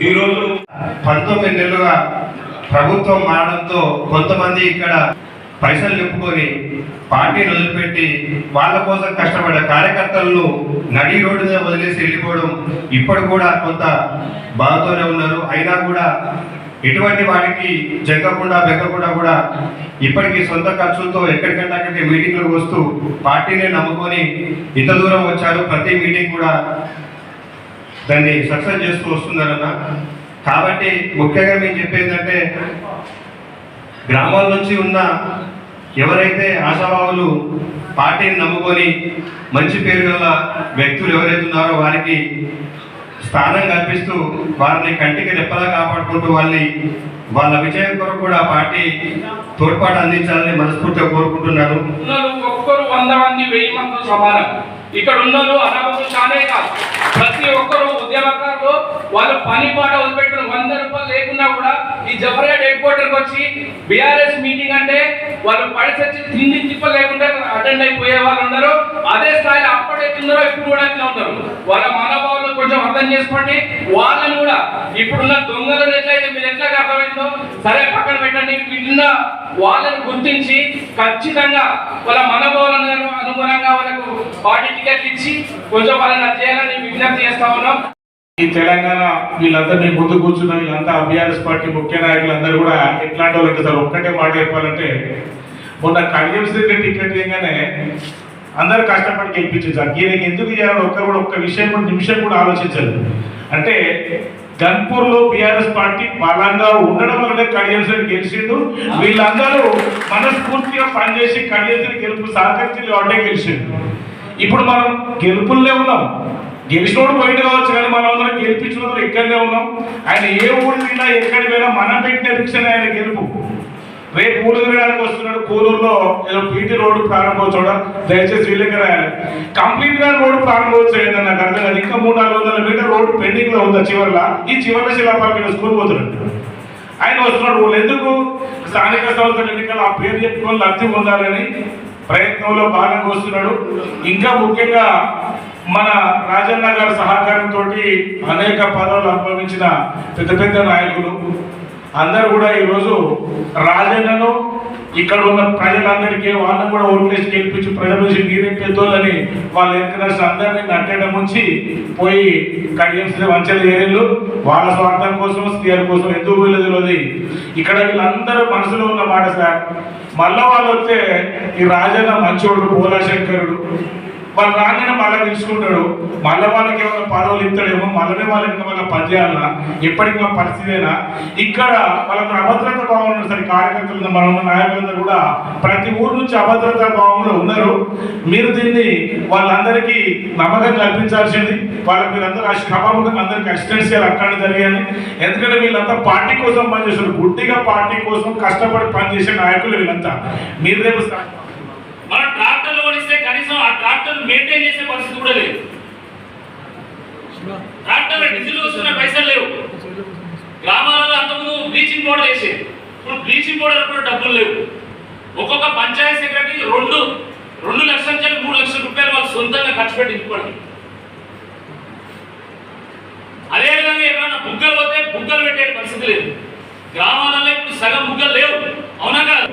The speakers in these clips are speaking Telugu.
ఈరోజు పంతొమ్మిది నెలలుగా ప్రభుత్వం మారడంతో కొంతమంది ఇక్కడ పైసలు నింపుకొని పార్టీని వదిలిపెట్టి వాళ్ళ కోసం కష్టపడ్డ కార్యకర్తలను నడి రోడ్డు మీద వదిలేసి వెళ్ళిపోవడం ఇప్పుడు కూడా కొంత బాధతోనే ఉన్నారు. అయినా కూడా ఇటువంటి వాడికి జగ్గకుండా బెగ్గకుండా కూడా ఇప్పటికీ సొంత ఖర్చులతో ఎక్కడికంటే అక్కడికి మీటింగ్లకు వస్తూ పార్టీని నమ్ముకొని ఇంత దూరం వచ్చారు. ప్రతి మీటింగ్ కూడా దాన్ని సక్సెస్ చేస్తూ వస్తున్నారన్న. కాబట్టి ముఖ్యంగా మేము చెప్పేదంటే గ్రామాల నుంచి ఉన్న ఎవరైతే ఆశాభావులు పార్టీని నమ్ముకొని మంచి పేరు గల వ్యక్తులు ఎవరైతే ఉన్నారో వారికి స్థానం కల్పిస్తూ వారిని కంటికి రెప్పలా కాపాడుకుంటూ వాళ్ళని వాళ్ళ విజయం కొరకు కూడా పార్టీ తోడ్పాటు అందించాలని మనస్ఫూర్తిగా కోరుకుంటున్నారు ఒక్కరు వంద మంది వెయ్యి మంది సమానం. ఇక్కడ ఉన్న అనామకులు చాలే కాదు. వాళ్ళ పని పాట వదిలిపెట్టిన వంద రూపాయలు లేకున్నా కూడా ఈ జఫర్గఢ్ హెడ్ క్వార్టర్కి వచ్చి బీఆర్ఎస్ మీటింగ్ అంటే వాళ్ళు పడిసచ్చి తిండి తిప్ప లేకుండా అటెండ్ అయిపోయే వాళ్ళు ఉన్నారు. అదే స్థాయిలో అప్పుడే తిన్నారో ఇప్పుడు కూడా అట్లా ఉన్నారు. వాళ్ళ మనోభావాలను కొంచెం అర్థం చేసుకోండి. వాళ్ళని కూడా ఇప్పుడున్న దొంగలు ఎట్లయితే మీరు ఎట్లా అర్థమైందో సరే పక్కన పెట్టండి. విన్న వాళ్ళని గుర్తించి ఖచ్చితంగా వాళ్ళ మనోభావాలను అనుగుణంగా వాళ్ళకు పార్టీ టికెట్లు ఇచ్చి కొంచెం వాళ్ళని అది చేయాలని విజ్ఞప్తి చేస్తా ఉన్నాం. ఈ తెలంగాణ వీళ్ళందరూ మీ ముందు కూర్చున్న వీళ్ళంతా బీఆర్ఎస్ పార్టీ ముఖ్య నాయకులందరూ కూడా ఎట్లాంటి వాళ్ళంటే సార్ ఒక్కటే మాట చెప్పాలంటే మొన్న కడియం టికెట్ ఇవ్వగానే అందరు కష్టపడి గెలిపించారు సార్. ఈయనకి ఎందుకు చేయాలని ఒక్కరు కూడా ఒక్క విషయం కూడా నిమిషం కూడా ఆలోచించారు అంటే గన్పూర్లో బీఆర్ఎస్ పార్టీ బలంగా ఉండడం వల్లనే కడియం గెలిచిండు. వీళ్ళందరూ మనస్ఫూర్తిగా పనిచేసి కడియం గెలుపు సహకరించి వాటే గెలిచిండు. ఇప్పుడు మనం గెలుపుల్లే ఉన్నాం. గెలిచినోడు బయట కావచ్చు కానీ మనం అందరం గెలిపించిన ఇక్కడనే ఉన్నాం. ఆయన ఏ ఊరు వెళ్ళినా ఎక్కడికి పోయినా మనం పెట్టిన రిక్షన్ ఆయన గెలుపు. రేపు ఊరు తిరగడానికి వస్తున్నాడు. కూలూరులో ఏదో పీటీ రోడ్డు ప్రారంభోత్సవం దయచేసి వీళ్ళకి రాయాలి. కంప్లీట్గా రోడ్డు ప్రారంభోత్సవం ఏంటని నాకు అర్థం కాదు. ఇంకా మూడు నాలుగు వందల మీటర్ రోడ్డు పెండింగ్లో ఉంది చివరిలో? ఈ చివరిలో శిలాపాలకి స్కూల్ పోతున్నాడు. ఆయన వస్తున్నాడు. వాళ్ళు ఎందుకు? స్థానిక సంస్థల ఎన్నికలు ఆ పేరు చెప్పుకొని లబ్ధి పొందాలని ప్రయత్నంలో భాగంగా వస్తున్నాడు. ఇంకా ముఖ్యంగా మన రాజన్న గారి సహకారంతో అనేక పదవులు అనుభవించిన పెద్ద పెద్ద నాయకులు. అందరూ కూడా ఈరోజు రాజన్నను ఇక్కడ ఉన్న ప్రజలందరికీ వాళ్ళని కూడా ఓట్లేసి గెలిపించి ప్రజల నుంచి మీరే పెద్దోళ్ళని వాళ్ళ ఎన్నికల అందరినీ నట్టడం ఉంచి పోయి కడియంసిన వంచల ఏరియాలు వాళ్ళ స్వార్థం కోసం స్త్రీల కోసం ఎందుకు వీళ్ళది ఇక్కడ వీళ్ళందరూ మనసులో ఉన్న మాట సార్ మళ్ళా వాళ్ళు వస్తే ఈ రాజన్న మంచోడు పోలాశంకరుడు వాళ్ళు రాగానే మళ్ళీ తీసుకుంటాడు మళ్ళీ వాళ్ళకి ఏమైనా పదవులు ఇస్తాడేమో మళ్ళీ వాళ్ళకి ఇంకా మళ్ళీ పనిచేయాలన్నా ఎప్పటికీ మా పరిస్థితేనా? ఇక్కడ వాళ్ళకి అభద్రత భావం ఉంది సరే కార్యకర్తలు మన ఉన్న నాయకులందరూ కూడా. ప్రతి ఊరు నుంచి అభద్రతా భావంలో ఉన్నారు. మీరు దీన్ని వాళ్ళందరికీ నమ్మకం కల్పించాల్సింది వాళ్ళకి మీరందరూ సభాముఖంగా అందరికి అసిస్టెన్స్ చేయాలి అక్కడ జరిగాయని ఎందుకంటే వీళ్ళంతా పార్టీ కోసం పనిచేస్తారు గుడ్డిగా పార్టీ కోసం కష్టపడి పనిచేసే నాయకులు వీళ్ళంతా. మీరు రేపు కనీసం ఆ ట్రాక్టర్ మెయింటైన్ చేసే పరిస్థితి కూడా లేదు. ట్రాక్టర్ డీజిల్ వస్తున్న పైసలు లేవు. గ్రామాలలో అంతకుముందు బ్లీచింగ్ పౌడర్ వేసేది. ఇప్పుడు బ్లీచింగ్ పౌడర్ కూడా డబ్బులు లేవు. ఒక్కొక్క పంచాయతీ సెక్రటరీ రెండు రెండు లక్షల నుంచి మూడు లక్షల రూపాయలు వాళ్ళు సొంతంగా ఖర్చు పెట్టి ఇంచుకోండి అదేవిధంగా ఏమైనా బుగ్గలు పోతే బుగ్గలు పెట్టే పరిస్థితి లేదు. గ్రామాలలో ఇప్పుడు సగం బుగ్గలు లేవు అవునా కాదు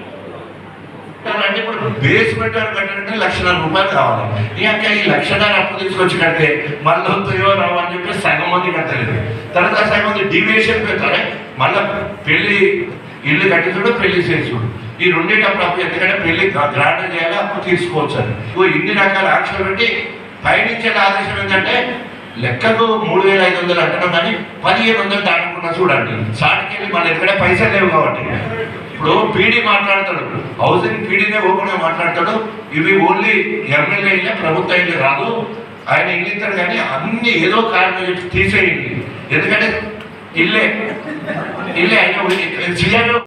బేస్మెంట్ ఇప్పుడు బేస్ పెట్టారు కట్టాలంటే లక్షన్నర రూపాయలు కావాలి. ఈ అక్క ఈ లక్షన్నర అప్పు తీసుకొచ్చి కడితే మళ్ళీ వస్తుందో రావు అని చెప్పి సగం మంది కట్టలేదు. తర్వాత సగం మంది డివియేషన్ పెట్టాలి మళ్ళీ పెళ్ళి ఇల్లు కట్టించుడు పెళ్ళి చేసుడు ఈ రెండేటప్పుడు అప్పు ఎందుకంటే పెళ్ళి గ్రాండ్ చేయాలి అప్పు తీసుకోవచ్చు అని. ఇన్ని రకాల ఆక్షలు పెట్టి పైనుంచే ఆదేశం ఏంటంటే లెక్కకు మూడు వేల ఐదు వందలు అంటున్నాం కానీ పదిహేను వందలు దాటుకున్నా చూడండి. సాటికెళ్ళి మన ఎక్కడ పైసలు లేవు కాబట్టి. ఇప్పుడు పీడీ మాట్లాడతాడు హౌసింగ్ పీడీనే ఓపెన్గా మాట్లాడతాడు. ఇవి ఓన్లీ ఎమ్మెల్యే ఇల్లే ప్రభుత్వ ఇల్లు రాదు ఆయన ఇల్లు కానీ అన్ని ఏదో కారణం చెప్పి తీసేయండి. ఎందుకంటే ఇల్లే ఇల్లే ఆయన సీఎం